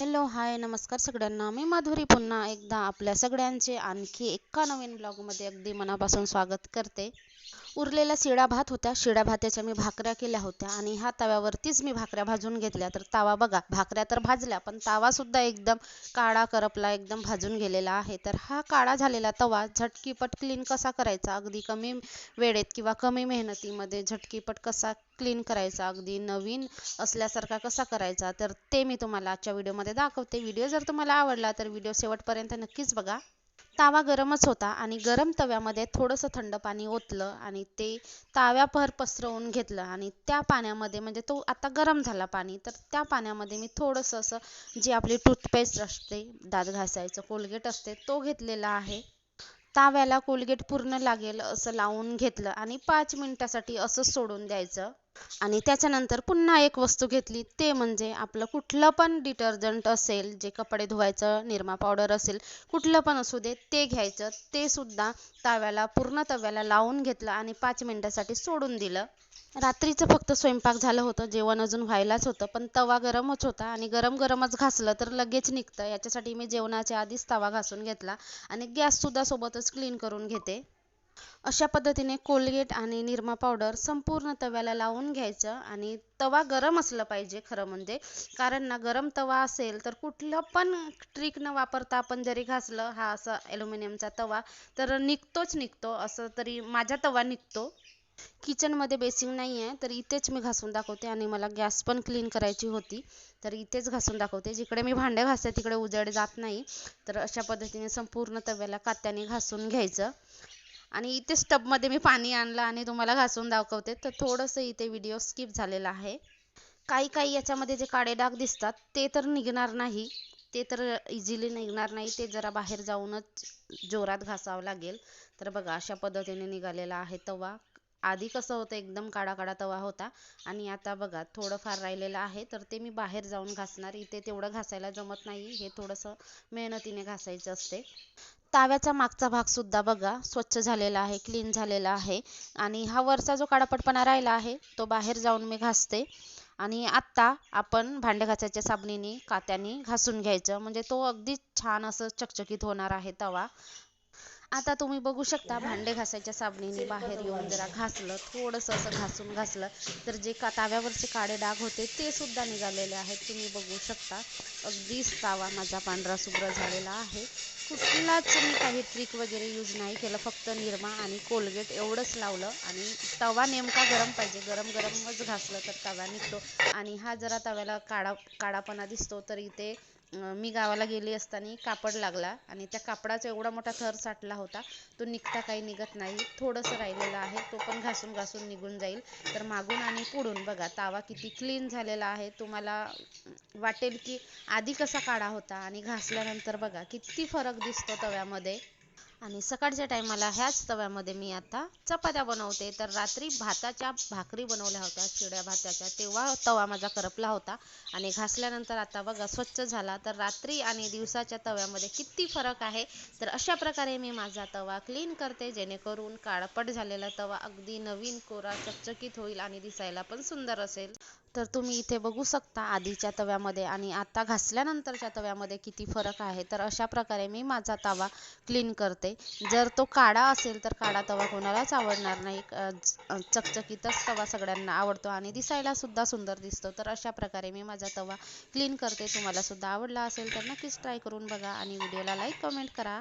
Hello hi नमस्कार सगळ्यांना. मी माधुरी पुन्हा एकदा आपल्या सगळ्यांचे आणखी एका नवीन ब्लॉगमध्ये अगदी मनापासून स्वागत करते. उरलेला शिळा भात होत्या. शिडा भाताच्या मी भाकऱ्या केल्या होत्या आणि ह्या तव्यावरतीच मी भाकऱ्या भाजून घेतल्या. तर तवा बघा भाकऱ्या तर भाजल्या पण तवासुद्धा एकदम काळा करपला एकदम भाजून गेलेला आहे. तर हा काळा झालेला तवा झटकीपट क्लीन कसा करायचा? अगदी कमी वेळेत किंवा कमी मेहनतीमध्ये झटकीपट कसा क्लीन करायचा? अगदी नवीन असल्यासारखा कसा करायचा? तर ते मी तुम्हाला आजच्या व्हिडिओमध्ये दाखवते. व्हिडिओ जर तुम्हाला आवडला तर व्हिडिओ शेवटपर्यंत नक्कीच बघा. तावा गरमच होता आणि गरम तव्यामध्ये थोडंसं थंड पाणी ओतलं आणि ते तव्याभर पसरवून घेतलं आणि त्या पाण्यामध्ये म्हणजे तो आता गरम झाला पाणी तर त्या पाण्यामध्ये मी थोडंसं असं जी आपली टूथपेस्ट असते दात घासायचं कोलगेट असते तो घेतलेला आहे. ताव्याला कोलगेट पूर्ण लागेल असं लावून घेतलं आणि पाच मिनिटासाठी असं सोडून द्यायचं. आणि त्याच्यानंतर पुन्हा एक वस्तू घेतली ते म्हणजे आपलं कुठलं पण डिटर्जंट असेल जे कपडे धुवायचं निरमा पावडर असेल कुठलं पण असू दे ते घ्यायचं ते सुद्धा तव्याला पूर्ण तव्याला लावून घेतलं आणि पाच मिनिटासाठी सोडून दिलं. रात्रीचं फक्त स्वयंपाक झालं होतं जेवण अजून व्हायलाच होतं पण तवा गरमच होता आणि गरम गरमच घासलं तर लगेच निघतं. याच्यासाठी मी जेवणाच्या आधीच तवा घासून घेतला आणि गॅससुद्धा सोबतच क्लीन करून घेते. अशा पद्धतीने कोलगेट आणि निरमा पावडर संपूर्ण तव्याला लावून घ्यायचं आणि तवा गरम असलं पाहिजे खरं म्हणजे. कारण ना गरम तवा असेल तर कुठलं पण ट्रिक न वापरता आपण जरी घासलं हा असा ॲल्युमिनियमचा तवा तर निघतोच निघतो. असं तरी माझा तवा निघतो. किचनमध्ये बेसिंग नाही आहे तर इथेच मी घासून दाखवते आणि मला गॅस पण क्लीन करायची होती. तर इथेच घासून दाखवते. जिकडे मी भांडे घासते तिकडे उजेड जात नाही. तर अशा पद्धतीने संपूर्ण तव्याला कात्याने घासून घ्यायचं. आणि इथे स्टबमध्ये मी पाणी आणलं आणि तुम्हाला घासून दाखवते. तर थोडंसं इथे व्हिडिओ स्किप झालेला आहे. काही काही याच्यामध्ये जे काळे डाग दिसतात ते तर निघणार नाही. ते तर इझिली निघणार नाही. ते जरा बाहेर जाऊनच जोरात घासावं लागेल. तर बघा अशा पद्धतीने निघालेला आहे तवा. आधी कसं होतं एकदम काळा काळा तवा होता. आणि आता बघा थोडंफार राहिलेलं आहे. तर ते मी बाहेर जाऊन घासणार. इथे तेवढं घासायला जमत नाही. हे थोडंसं मेहनतीने घासायचं असते. ताव्याचा मागचा भाग सुद्धा बघा स्वच्छ झालेला आहे क्लीन झालेला आहे. आणि हा वरचा जो काळापटपणा राहिला आहे तो बाहेर जाऊन मी घासते. आणि आत्ता आपण भांडे घासायच्या साबणीने कात्याने घासून घ्यायचं. म्हणजे तो अगदी छान असं चकचकीत होणार आहे तवा. आता तुम्ही बघू शकता भांडे घासायच्या साबणीने बाहेर येऊन जरा घासलं थोडंसं असं घासून घासलं तर जे का ताव्यावरचे काळे डाग होते ते सुद्धा निघालेले आहेत. तुम्ही बघू शकता अगदीच तावा माझा पांढरा शुभ्र झालेला आहे. कुठलाच मी काही ट्रिक वगैरे यूज नाही केलं फक्त निरमा आणि कोलगेट एवढंच लावलं. आणि तवा नेमका गरम पाहिजे गरम गरमच घासलं तर तवा निघतो. आणि हा जरा तव्याला काळा काळापणा दिसतो तर इथे मी गावाला गेली असताना कापड लागला आणि त्या कापडाचा एवढा मोठा थर साठला होता तो निघता काही निघत नाही थोडंसं राहिलेलं आहे तो पण घासून घासून निघून जाईल. तर मागून आणि पुढून बघा तावा किती क्लीन झालेला आहे. तुम्हाला वाटेल की आधी कसा काढा होता आणि घासल्यानंतर बघा किती फरक दिसतो तव्यामध्ये. आणि सकाळच्या टायमाला ह्याच तव्यामध्ये मी आता चपात्या बनवते. तर रात्री भाताच्या भाकरी बनवल्या होत्या चिड्या भाताच्या तेव्हा तवा माझा करपला होता आणि घासल्यानंतर आता बघा स्वच्छ झाला. तर रात्री आणि दिवसाच्या तव्यामध्ये किती फरक आहे? तर अशा प्रकारे मी माझा तवा क्लीन करते जेणेकरून काळपट झालेला तवा अगदी नवीन कोरा चकचकीत होईल आणि दिसायला पण सुंदर असेल. तर तुम्ही इथे बघू शकता आधीच्या तव्यामध्ये आणि आता घासल्यानंतरच्या तव्यामध्ये किती फरक आहे. तर अशा प्रकारे मी माझा तवा क्लीन करते. जर तो काळा असेल तर काळा तवा कोणालाच आवडणार नाही. चकचकीतच तवा सगळ्यांना आवडतो आणि दिसायला सुद्धा सुंदर दिसतो. तर अशा प्रकारे मी माझा तवा क्लीन करते. तुम्हाला सुद्धा आवडला असेल तर नक्कीच ट्राय करून बघा आणि व्हिडिओला लाईक कमेंट करा.